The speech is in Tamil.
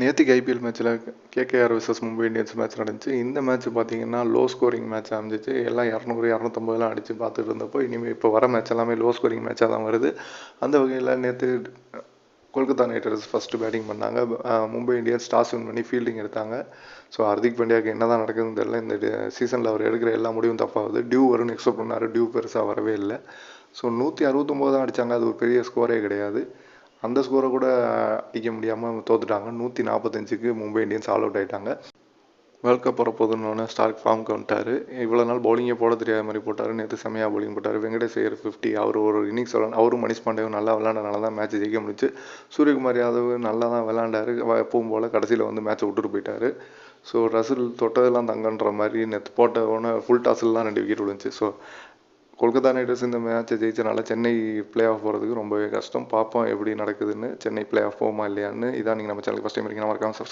நேற்றுக்கு ஐபிஎல் மேட்ச்சில் KKR versus Mumbai Indians match நடந்துச்சு. இந்த மேட்ச் பார்த்தீங்கன்னா லோ ஸ்கோரிங் மேட்ச் அமைஞ்சிச்சு. எல்லாம் இரநூறு இரநூத்தம்பதுலாம் அடித்து பார்த்துட்டு இருந்தப்போ இனிமேல் இப்போ வர மேட்ச் எல்லாமே லோ ஸ்கோரிங் மேட்சாக தான் வருது. அந்த வகையில் நேற்று Kolkata Knight Riders first batting பண்ணாங்க மும்பை இந்தியன்ஸ் டாஸ் வின் பண்ணி ஃபீல்டிங் எடுத்தாங்க. ஸோ ஹர்திக் பாண்டியாவுக்கு என்ன தான் நடக்குதுன்னு தெரியல. இந்த சீசனில் அவர் எடுக்கிற எல்லா முடிவும் தப்பாகுது டியூ வரும்னு எக்ஸ்பெக்ட் பண்ணார். டியூ பெருசாக வரவே இல்லை. ஸோ நூற்றி அறுபத்தொம்போது தான் அடித்தாங்க அது ஒரு பெரிய ஸ்கோரே கிடையாது. அந்த ஸ்கோரை கூட அடிக்க முடியாமல் தோத்துட்டாங்க. நூற்றி நாற்பத்தஞ்சுக்கு மும்பை இந்தியன்ஸ் ஆல் அவுட் ஆகிட்டாங்க வேர்ல்ட் கப் வரப்போதுன்னு ஸ்டார்க் ஃபார்முக்கு வந்துட்டார். இவ்வளோ நாள் பவுலிங்கே போட தெரியாத மாதிரி போட்டார். நேற்று செமையாக பவுலிங் போட்டார். வெங்கடேஷ் ஐயர் ஃபிஃப்டி அவர் ஒரு இன்னிங்ஸ் விளாண்டு அவரும் மணிஷ் பாண்டேவும் நல்லா விளாண்டனால தான் மேட்ச் ஜெயிக்க முடிச்சு சூரியகுமார் யாதவ் நல்லா தான் விளாண்டாரு. வ- எப்பவும் போல் கடைசியில் வந்து மேட்ச்சை விட்டுட்டு போயிட்டார். ஸோ ரசில் தொட்டதெல்லாம் தங்கன்ற மாதிரி நேற்று போட்ட உடனே ஃபுல் டாஸ்லாம் ரெண்டு விக்கெட் விழுந்துச்சு. ஸோ கொல்கத்தா நைட் இந்த மேட்ச்சை ஜெயிச்சனால சென்னை பிளே ஆஃப் போகிறதுக்கு ரொம்பவே கஷ்டம். பார்ப்போம் எப்படி நடக்குதுன்னு. சென்னை பிளே ஆஃப் போகுமா இல்லையான்னு. இதான் நீங்கள் நம்ம சேனலுக்கு ஃபஸ்ட் டைம் இருக்கீங்க. மறக்காமல் சப்ஸ்கிரைப்